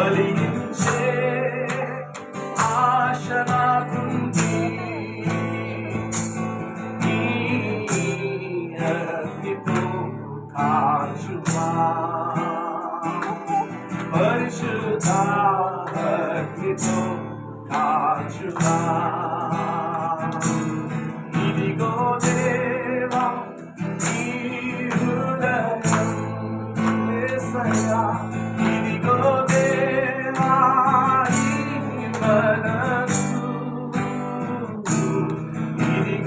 ఫలించే ఆశ నాకుంది. నీ అగ్నితో కాచుమా. పరిశుద్ధ అగ్నితో కాచుమా.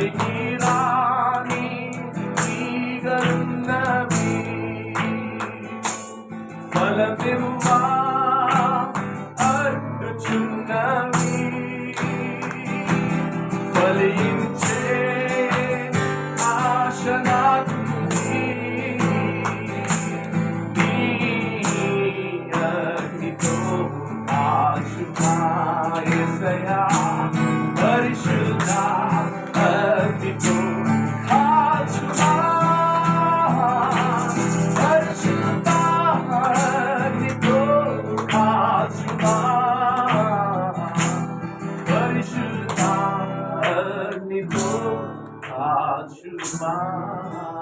పనికి రాని తీగలున్నవి ఫలమివ్వా? అడ్డుచున్నవి ఫలించే ఆశ నాకుంది నీ అగ్నితో కాచుమా Shema.